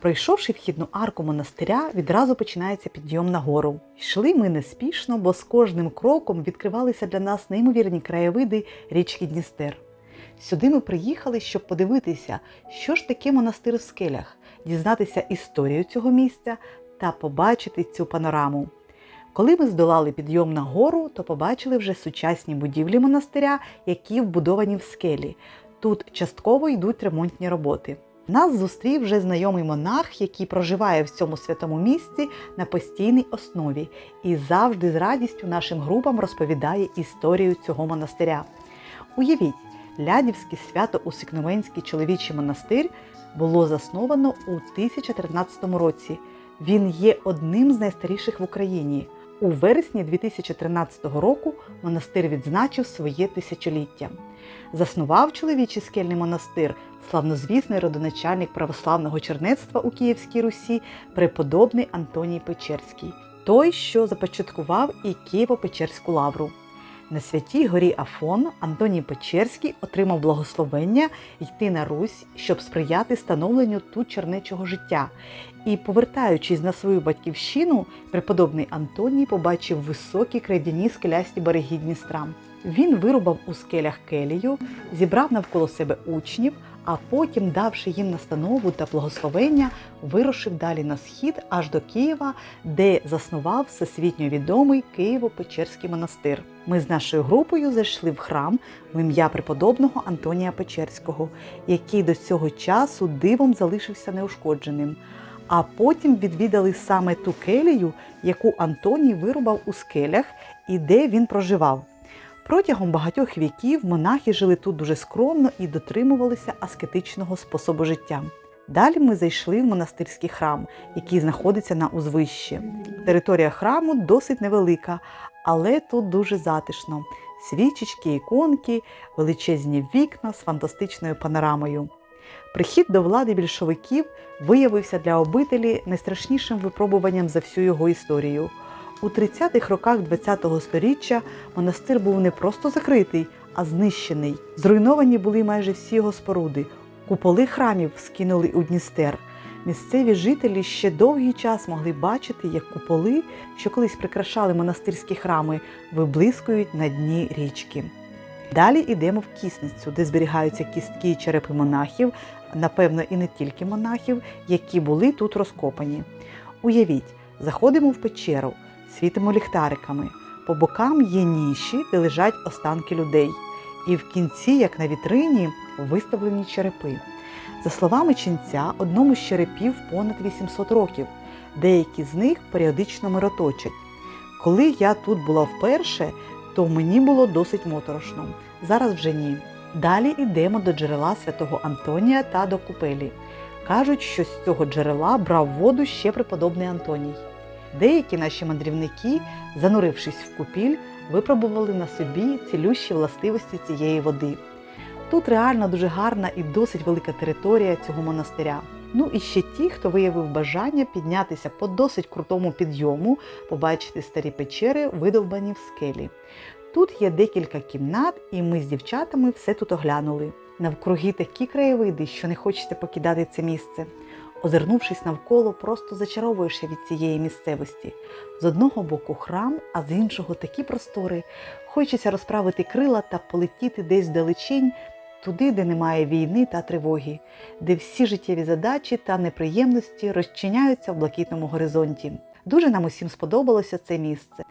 Пройшовши вхідну арку монастиря, відразу починається підйом на гору. Йшли ми неспішно, бо з кожним кроком відкривалися для нас неймовірні краєвиди річки Дністер. Сюди ми приїхали, щоб подивитися, що ж таке монастир в скелях, дізнатися історію цього місця та побачити цю панораму. Коли ми здолали підйом на гору, то побачили вже сучасні будівлі монастиря, які вбудовані в скелі. Тут частково йдуть ремонтні роботи. Нас зустрів вже знайомий монах, який проживає в цьому святому місці на постійній основі і завжди з радістю нашим групам розповідає історію цього монастиря. Уявіть, Лядівський свято-усикновенський чоловічий монастир було засновано у 1013 році. Він є одним з найстаріших в Україні. У вересні 2013 року монастир відзначив своє тисячоліття. Заснував чоловічий скельний монастир славнозвісний родоначальник православного чернецтва у Київській Русі, преподобний Антоній Печерський, той, що започаткував і Києво-Печерську лавру. На святій горі Афон Антоній Печерський отримав благословення йти на Русь, щоб сприяти становленню тут чернечого життя. І, повертаючись на свою батьківщину, преподобний Антоній побачив високі крайдяні скелясті береги Дністра. Він вирубав у скелях келію, зібрав навколо себе учнів, а потім, давши їм настанову та благословення, вирушив далі на схід аж до Києва, де заснував всесвітньо відомий Києво-Печерський монастир. Ми з нашою групою зайшли в храм в ім'я преподобного Антонія Печерського, який до цього часу дивом залишився неушкодженим. А потім відвідали саме ту келію, яку Антоній вирубав у скелях і де він проживав. Протягом багатьох віків монахи жили тут дуже скромно і дотримувалися аскетичного способу життя. Далі ми зайшли в монастирський храм, який знаходиться на узвищі. Територія храму досить невелика, але тут дуже затишно. Свічечки, іконки, величезні вікна з фантастичною панорамою. Прихід до влади більшовиків виявився для обителі найстрашнішим випробуванням за всю його історію. У 30-х роках ХХ століття монастир був не просто закритий, а знищений. Зруйновані були майже всі його споруди. Куполи храмів скинули у Дністер. Місцеві жителі ще довгий час могли бачити, як куполи, що колись прикрашали монастирські храми, виблискують на дні річки. Далі йдемо в кісницю, де зберігаються кістки і черепи монахів, напевно, і не тільки монахів, які були тут розкопані. Уявіть, заходимо в печеру, світимо ліхтариками. По бокам є ніші, де лежать останки людей. І в кінці, як на вітрині, виставлені черепи. За словами ченця, одному з черепів понад 800 років. Деякі з них періодично мироточать. Коли я тут була вперше, то мені було досить моторошно. Зараз вже ні. Далі йдемо до джерела святого Антонія та до купелі. Кажуть, що з цього джерела брав воду ще преподобний Антоній. Деякі наші мандрівники, занурившись в купіль, випробували на собі цілющі властивості цієї води. Тут реально дуже гарна і досить велика територія цього монастиря. Ну і ще ті, хто виявив бажання піднятися по досить крутому підйому, побачити старі печери, видовбані в скелі. Тут є декілька кімнат, і ми з дівчатами все тут оглянули. Навкруги такі краєвиди, що не хочеться покидати це місце. Озирнувшись навколо, просто зачаровуєшся від цієї місцевості. З одного боку храм, а з іншого такі простори. Хочеться розправити крила та полетіти десь вдалечінь, туди, де немає війни та тривоги, де всі життєві задачі та неприємності розчиняються в блакитному горизонті. Дуже нам усім сподобалося це місце.